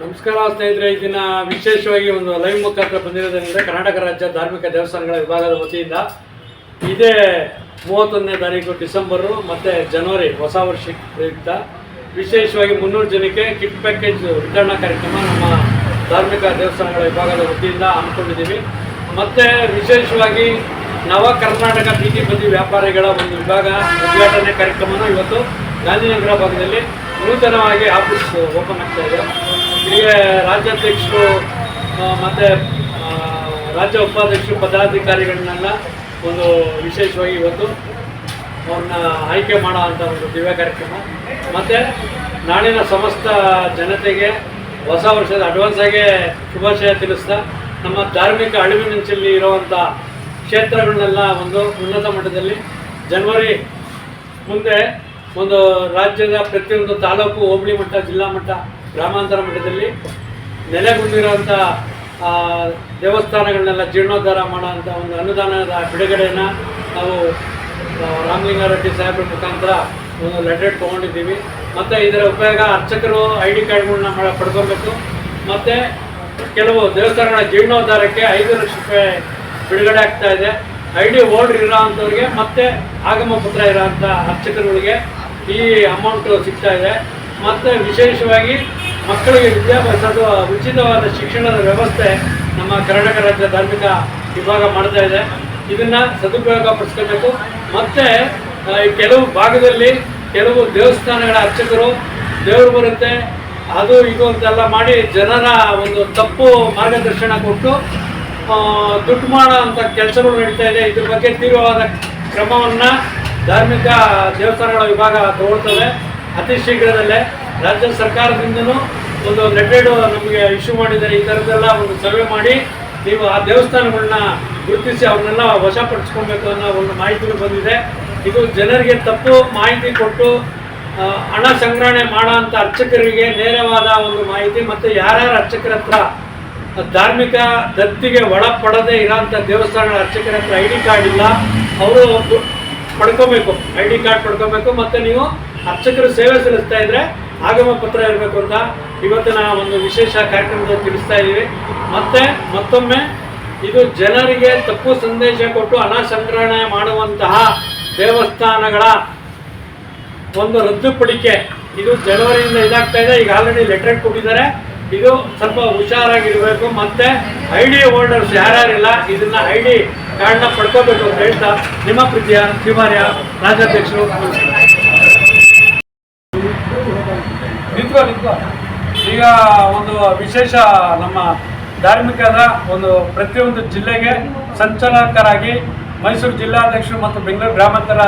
ನಮಸ್ಕಾರ ಸ್ನೇಹಿತರೆ ಈ ದಿನ ವಿಶೇಷವಾಗಿ ಒಂದು ಲೈವ್ ಮುಖಾಂತರ ಬಂದಿರೋದ್ರಿಂದ ಕರ್ನಾಟಕ ರಾಜ್ಯ ಧಾರ್ಮಿಕ ದೇವಸ್ಥಾನಗಳ ವಿಭಾಗದ ವತಿಯಿಂದ ಇದೇ ಮೂವತ್ತೊಂದನೇ ತಾರೀಕು ಡಿಸೆಂಬರು ಮತ್ತು ಜನವರಿ ಹೊಸ ವರ್ಷಕ್ಕೆ ಪ್ರಯುಕ್ತ ವಿಶೇಷವಾಗಿ ಮುನ್ನೂರು ಜನಕ್ಕೆ ಕಿಟ್ ಪ್ಯಾಕೇಜ್ ವಿತರಣಾ ಕಾರ್ಯಕ್ರಮ ನಮ್ಮ ಧಾರ್ಮಿಕ ದೇವಸ್ಥಾನಗಳ ವಿಭಾಗದ ವತಿಯಿಂದ ಹಮ್ಮಿಕೊಂಡಿದ್ದೀವಿ. ಮತ್ತು ವಿಶೇಷವಾಗಿ ನವ ಕರ್ನಾಟಕ ಬೀದಿ ಬದಿ ವ್ಯಾಪಾರಿಗಳ ಒಂದು ವಿಭಾಗ ಉದ್ಘಾಟನೆ ಕಾರ್ಯಕ್ರಮನೂ ಇವತ್ತು ಗಾಂಧಿನಗರ ಭಾಗದಲ್ಲಿ ನೂತನವಾಗಿ ಆಫೀಸ್ ಓಪನ್ ಆಗ್ತಾ ಇದೆ. ಇಲ್ಲಿಗೆ ರಾಜ್ಯಾಧ್ಯಕ್ಷರು ಮತ್ತು ರಾಜ್ಯ ಉಪಾಧ್ಯಕ್ಷರು, ಪದಾಧಿಕಾರಿಗಳನ್ನೆಲ್ಲ ಒಂದು ವಿಶೇಷವಾಗಿ ಇವತ್ತು ಅವ್ರನ್ನ ಆಯ್ಕೆ ಮಾಡೋ ಅಂಥ ಒಂದು ದಿವ್ಯ ಕಾರ್ಯಕ್ರಮ. ಮತ್ತು ನಾಳಿನ ಸಮಸ್ತ ಜನತೆಗೆ ಹೊಸ ವರ್ಷದ ಅಡ್ವಾನ್ಸ್ ಆಗಿ ಶುಭಾಶಯ ತಿಳಿಸ್ತಾ, ನಮ್ಮ ಧಾರ್ಮಿಕ ಅಳಿವಿನಂಚಲ್ಲಿ ಇರುವಂಥ ಕ್ಷೇತ್ರಗಳನ್ನೆಲ್ಲ ಒಂದು ಉನ್ನತ ಮಟ್ಟದಲ್ಲಿ ಜನವರಿ ಮುಂದೆ ಒಂದು ರಾಜ್ಯದ ಪ್ರತಿಯೊಂದು ತಾಲೂಕು, ಹೋಬಳಿ ಮಟ್ಟ, ಜಿಲ್ಲಾ ಮಟ್ಟ ಗ್ರಾಮಾಂತರ ಮಠದಲ್ಲಿ ನೆಲೆಗೊಂಡಿರುವಂಥ ದೇವಸ್ಥಾನಗಳನ್ನೆಲ್ಲ ಜೀರ್ಣೋದ್ಧಾರ ಮಾಡುವಂತ ಒಂದು ಅನುದಾನದ ಬಿಡುಗಡೆಯನ್ನು ನಾವು ರಾಮಲಿಂಗಾರೆಡ್ಡಿ ಸಾಹೇಬ್ರ ಮುಖಾಂತರ ಒಂದು ಲೆಟರ್ ತೊಗೊಂಡಿದ್ದೀವಿ. ಮತ್ತು ಇದರ ಉಪಯೋಗ ಅರ್ಚಕರು ಐ ಡಿ ಕಾರ್ಡ್ಗಳನ್ನ ಮಾಡ, ಪಡ್ಕೊಬೇಕು. ಮತ್ತು ಕೆಲವು ದೇವಸ್ಥಾನಗಳ ಜೀರ್ಣೋದ್ಧಾರಕ್ಕೆ ಐದು ಲಕ್ಷ ರೂಪಾಯಿ ಬಿಡುಗಡೆ ಆಗ್ತಾ ಇದೆ. ಐ ಡಿ ಹೋಲ್ಡರ್ ಇರೋ ಅಂಥವ್ರಿಗೆ ಮತ್ತು ಆಗಮ ಪತ್ರ ಇರೋಂಥ ಅರ್ಚಕರುಗಳಿಗೆ ಈ ಅಮೌಂಟು ಸಿಗ್ತಾ ಇದೆ. ಮತ್ತು ವಿಶೇಷವಾಗಿ ಮಕ್ಕಳಿಗೆ ವಿದ್ಯಾಭ್ಯಾಸದ ಉಚಿತವಾದ ಶಿಕ್ಷಣದ ವ್ಯವಸ್ಥೆ ನಮ್ಮ ಕರ್ನಾಟಕ ರಾಜ್ಯ ಧಾರ್ಮಿಕ ವಿಭಾಗ ಮಾಡ್ತಾ ಇದೆ. ಇದನ್ನು ಸದುಪಯೋಗ ಪಡಿಸ್ಕೋಬೇಕು ಮತ್ತು ಕೆಲವು ಭಾಗದಲ್ಲಿ ಕೆಲವು ದೇವಸ್ಥಾನಗಳ ಅರ್ಚಕರು ದೇವರು ಬರುತ್ತೆ. ಅದು ಇದು ಅಂತೆಲ್ಲ ಮಾಡಿ ಜನರ ಒಂದು ತಪ್ಪು ಮಾರ್ಗದರ್ಶನ ಕೊಟ್ಟು ದುಡ್ಡು ಮಾಡೋ ಅಂಥ ಕೆಲಸಗಳು ನಡೀತಾ ಇದೆ. ಇದ್ರ ಬಗ್ಗೆ ತೀವ್ರವಾದ ಕ್ರಮವನ್ನು ಧಾರ್ಮಿಕ ದೇವಸ್ಥಾನಗಳ ವಿಭಾಗ ತಗೊಳ್ತದೆ. ಅತಿ ಶೀಘ್ರದಲ್ಲೇ ರಾಜ್ಯ ಸರ್ಕಾರದಿಂದನೂ ಒಂದು ಲೆಟೆಡ್ ನಮಗೆ ಇಶ್ಯೂ ಮಾಡಿದ್ದಾರೆ. ಈ ಥರದ್ದೆಲ್ಲ ಒಂದು ಸರ್ವೆ ಮಾಡಿ ನೀವು ಆ ದೇವಸ್ಥಾನಗಳನ್ನ ಗುರುತಿಸಿ ಅವ್ರನ್ನೆಲ್ಲ ವಶಪಡಿಸ್ಕೊಬೇಕು ಅನ್ನೋ ಒಂದು ಮಾಹಿತಿಗಳು ಬಂದಿದೆ. ಇದು ಜನರಿಗೆ ತಪ್ಪು ಮಾಹಿತಿ ಕೊಟ್ಟು ಹಣ ಸಂಗ್ರಹಣೆ ಮಾಡೋ ಅಂಥ ಅರ್ಚಕರಿಗೆ ನೇರವಾದ ಒಂದು ಮಾಹಿತಿ ಮತ್ತು ಯಾರ್ಯಾರ ಅರ್ಚಕರ ಹತ್ರ ಧಾರ್ಮಿಕ ದತ್ತಿಗೆ ಒಳಪಡದೆ ಇರೋಂಥ ದೇವಸ್ಥಾನಗಳ ಅರ್ಚಕರ ಹತ್ರ ಐ ಡಿ ಕಾರ್ಡ್ ಇಲ್ಲ, ಅವರು ಪಡ್ಕೋಬೇಕು. ಐ ಡಿ ಕಾರ್ಡ್ ಪಡ್ಕೋಬೇಕು. ಮತ್ತು ನೀವು ಅರ್ಚಕರು ಸೇವೆ ಸಲ್ಲಿಸ್ತಾ ಇದ್ರೆ ಆಗಮ ಪತ್ರ ಇರಬೇಕು ಅಂತ ಇವತ್ತಿನ ಒಂದು ವಿಶೇಷ ಕಾರ್ಯಕ್ರಮದಲ್ಲಿ ತಿಳಿಸ್ತಾ ಇದ್ದೀವಿ. ಮತ್ತೆ ಮತ್ತೊಮ್ಮೆ ಇದು ಜನರಿಗೆ ತಪ್ಪು ಸಂದೇಶ ಕೊಟ್ಟು ಹಣ ಸಂಗ್ರಹಣೆ ಮಾಡುವಂತಹ ದೇವಸ್ಥಾನಗಳ ಒಂದು ರದ್ದುಪಡಿಕೆ ಇದು ಜನವರಿಯಿಂದ ಇದಾಗ್ತಾ ಇದೆ. ಈಗ ಆಲ್ರೆಡಿ ಲೆಟರ್ ಕೊಟ್ಟಿದ್ದಾರೆ. ಇದು ಸ್ವಲ್ಪ ಹುಷಾರಾಗಿರಬೇಕು. ಮತ್ತೆ ಐ ಡಿ ಹೋಲ್ಡರ್ಸ್ ಯಾರ್ಯಾರಿಲ್ಲ, ಇದನ್ನ ಐ ಡಿ ಕಾರ್ಡ್ನ ಪಡ್ಕೋಬೇಕು ಅಂತ ಹೇಳ್ತಾ ನಿಮ್ಮ ಪ್ರೀತಿಯ ಶಿವಾರ್ಯ ರಾಜ್ಯಾಧ್ಯಕ್ಷರು ಈಗ ಒಂದು ವಿಶೇಷ ನಮ್ಮ ಧಾರ್ಮಿಕದ ಒಂದು ಪ್ರತಿಯೊಂದು ಜಿಲ್ಲೆಗೆ ಸಂಚಾಲಕರಾಗಿ ಮೈಸೂರು ಜಿಲ್ಲಾಧ್ಯಕ್ಷರು ಮತ್ತು ಬೆಂಗಳೂರು ಗ್ರಾಮಾಂತರ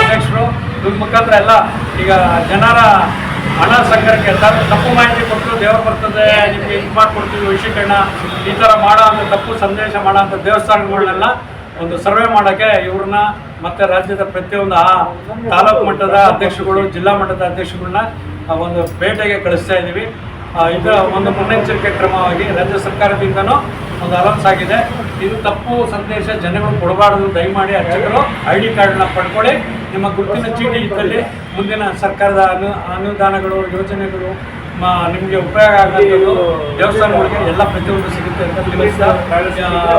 ಅಧ್ಯಕ್ಷರು, ಇವ್ರ ಮುಖಾಂತರ ಎಲ್ಲ ಈಗ ಜನರ ಹಣ ಸಂಗ್ರಹಕ್ಕೆ ತಪ್ಪು ಮಾಹಿತಿ ಕೊಟ್ಟು ದೇವರು ಬರ್ತದೆ ನಿಮಗೆ ಇದು ಮಾಡಿಕೊಡ್ತೀವಿ, ವಶೀಕರಣ, ಈ ಥರ ಮಾಡೋ ಅಂತ ತಪ್ಪು ಸಂದೇಶ ಮಾಡೋ ಅಂಥ ದೇವಸ್ಥಾನಗಳನ್ನೆಲ್ಲ ಒಂದು ಸರ್ವೆ ಮಾಡೋಕ್ಕೆ ಇವ್ರನ್ನ ಮತ್ತು ರಾಜ್ಯದ ಪ್ರತಿಯೊಂದು ಆ ತಾಲೂಕು ಮಟ್ಟದ ಅಧ್ಯಕ್ಷಗಳು ಜಿಲ್ಲಾ ಮಟ್ಟದ ಅಧ್ಯಕ್ಷಗಳನ್ನ ಒಂದು ಭೇಟೆಗೆ ಕಳಿಸ್ತಾ ಇದ್ದೀವಿ ಇದರ ಒಂದು ಮುನ್ನೆಚ್ಚರಿಕೆ ಕ್ರಮವಾಗಿ ರಾಜ್ಯ ಸರ್ಕಾರದಿಂದನೂ ಒಂದು ಅಲೌನ್ಸ್ ಆಗಿದೆ. ಇದು ತಪ್ಪು ಸಂದೇಶ, ಜನಗಳು ಕೊಡಬಾರದು, ದಯಮಾಡಿ ಅರ್ಚಕರು ಐ ಡಿ ಕಾರ್ಡ್ನ ಪಡ್ಕೊಳ್ಳಿ. ನಿಮ್ಮ ಗುರುತಿನ ಚೀಟಿ ಇದ್ದಲ್ಲಿ ಮುಂದಿನ ಸರ್ಕಾರದ ಅನು, ಅನುದಾನಗಳು, ಯೋಜನೆಗಳು ನಿಮಗೆ ಉಪಯೋಗ ಆಗಬೇಕು ದೇವಸ್ಥಾನಗಳಿಗೆ ಎಲ್ಲ ಪ್ರತಿಯೊಂದು ಸಿಗುತ್ತೆ ಅಂತ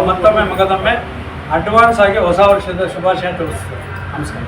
ಮತ್ತೊಮ್ಮೆ ಮಗದೊಮ್ಮೆ ಅಡ್ವಾನ್ಸ್ ಆಗಿ ಹೊಸ ವರ್ಷದ ಶುಭಾಶಯ ತಿಳಿಸ್ತೇವೆ ನಮಸ್ಕಾರ.